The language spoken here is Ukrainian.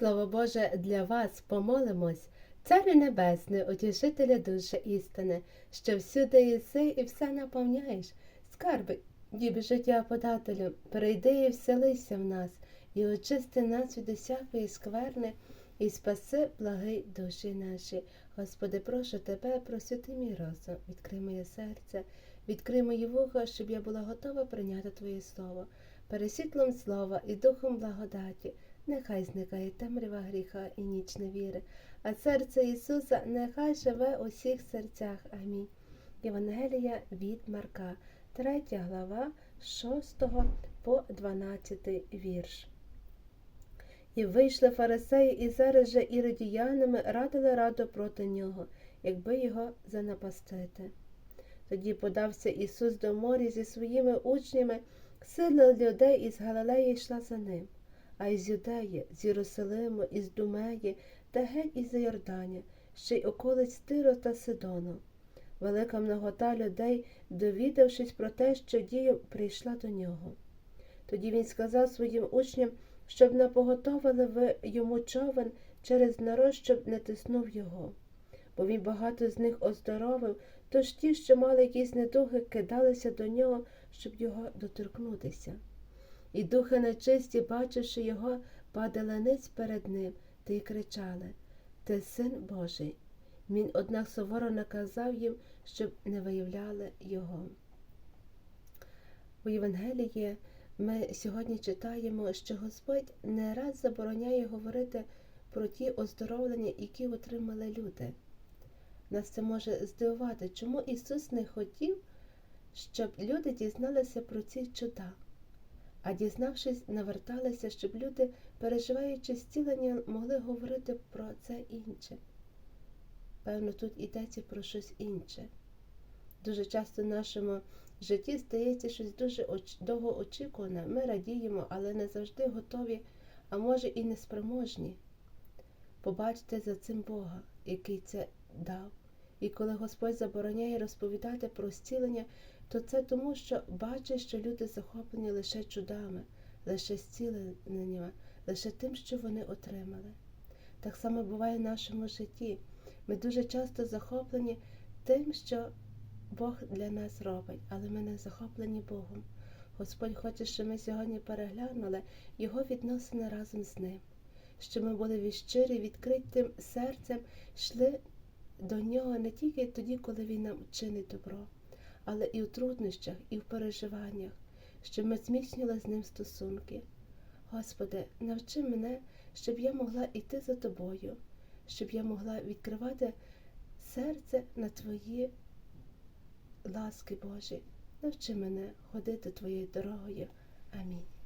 Слово Боже для вас помолимось, Царю Небесний, утішителя душі істини, що всюди єси і все наповняєш, скарби, діб життя подателю, прийди і вселися в нас, і очисти нас від усякої скверни, і спаси благий душі наші. Господи, прошу тебе, просвіти мій розум, відкрий моє серце, відкрий мої вуха, щоб я була готова прийняти Твоє Слово, пересвітлом слова і духом благодаті. Нехай зникає темрява гріха і ніч невіри, а серце Ісуса нехай живе у всіх серцях. Амінь. Євангелія від Марка, 3 глава, 6 по 12 вірш. І вийшли фарисеї, і зараз же іродіянами радили раду проти нього, якби його занапастити. Тоді подався Ісус до моря зі своїми учнями, сила людей із Галилеї йшла за ним а із Юдеї, з Єрусалиму, із Думеї та геть із Йордані, ще й околиць Тиро та Сидону. Велика многота людей, довідавшись про те, що дія прийшла до нього. Тоді він сказав своїм учням, щоб напоготовили ви йому човен через народ, щоб не тиснув його. Бо він багато з них оздоровив, тож ті, що мали якісь недуги, кидалися до нього, щоб його доторкнутися. І духи нечисті, бачивши його, падали ниць перед ним та й кричали Ти син Божий. Він, однак, суворо наказав їм, щоб не виявляли його. У Євангелії ми сьогодні читаємо, що Господь не раз забороняє говорити про ті оздоровлення, які отримали люди. Нас це може здивувати, чому Ісус не хотів, щоб люди дізналися про ці чуда а дізнавшись, наверталися, щоб люди, переживаючи зцілення, могли говорити про це інше. Певно, тут йдеться про щось інше. Дуже часто в нашому житті стається щось дуже довго очікуване. Ми радіємо, але не завжди готові, а може і неспроможні. Побачте за цим Бога, який це дав. І коли Господь забороняє розповідати про зцілення, то це тому, що бачить, що люди захоплені лише чудами, лише зціленнями, лише тим, що вони отримали. Так само буває в нашому житті. Ми дуже часто захоплені тим, що Бог для нас робить, але ми не захоплені Богом. Господь хоче, щоб ми сьогодні переглянули Його відносини разом з Ним, щоб ми були відщирі, відкритим серцем, йшли до нього не тільки тоді, коли Він нам чинить добро але і у труднощах, і в переживаннях, щоб ми зміцнювали з ним стосунки. Господи, навчи мене, щоб я могла йти за тобою, щоб я могла відкривати серце на Твої ласки Божі. Навчи мене ходити Твоєю дорогою. Амінь.